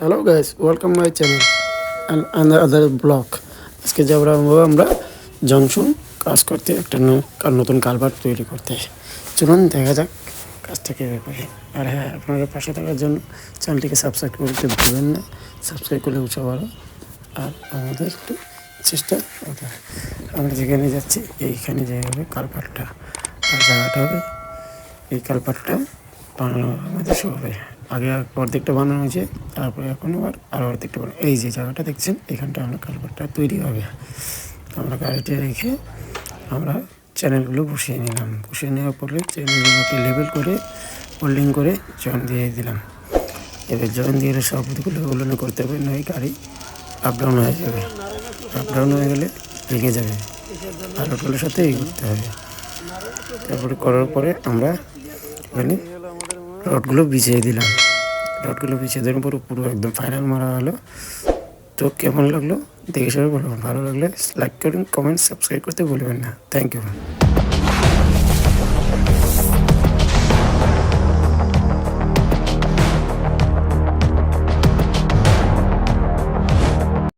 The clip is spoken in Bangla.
Hello guys welcome my channel and other vlog আজকে যাব আমরা জংশন কাজ করতে, একটা নতুন কালভার তৈরি করতে। চলুন, দেখা যাক কাজটা কীভাবে করি। আর হ্যাঁ আপনারা পাশে থাকার জন্য চ্যানেলটিকে সাবস্ক্রাইব করতে ভুলবেন না। সাবস্ক্রাইব করলে উঠে ভালো আর আমাদের একটু চেষ্টা আমরা যেখানে যাচ্ছি, এইখানে যে হবে কালভারটা। আর জায়গাটা হবে, এই কালপাটটা বানানো আমাদের শুরু হবে আগে অর্ধেকটা বানানো হয়েছে, তারপরে এখন আবার আরও অর্ধেকটা বানানো এই যে জায়গাটা দেখছেন, এখানটা আমরা কালপাটটা তৈরি হবে। আমরা গাড়িটা রেখে আমরা চ্যানেলগুলো বসিয়ে নিলাম। বসিয়ে নেওয়ার পরে চ্যানেলগুলোকে লেবেল করে হোল্ডিং করে জয়েন দিয়ে দিলাম। এবার জয়েন দিয়ে সবগুলো উল্লনে করতে হবে, নয় গাড়ি আপ ডাউন হয়ে যাবে। আপ ডাউন হয়ে গেলে লেগে যাবে। আর ওগুলোর সাথে এই করতে হবে। তারপরে করার পরে আমরা এখানে রডগুলো বিছিয়ে দিলাম। রডগুলো বিছিয়ে দেওয়ার পর পুরো একদম ফাইনাল মারা হলো। তো কেমন লাগল? দেখে সবাই বলবেন। ভালো লাগলে লাইক করুন কমেন্ট সাবস্ক্রাইব করতে ভুলবেন না। Thank you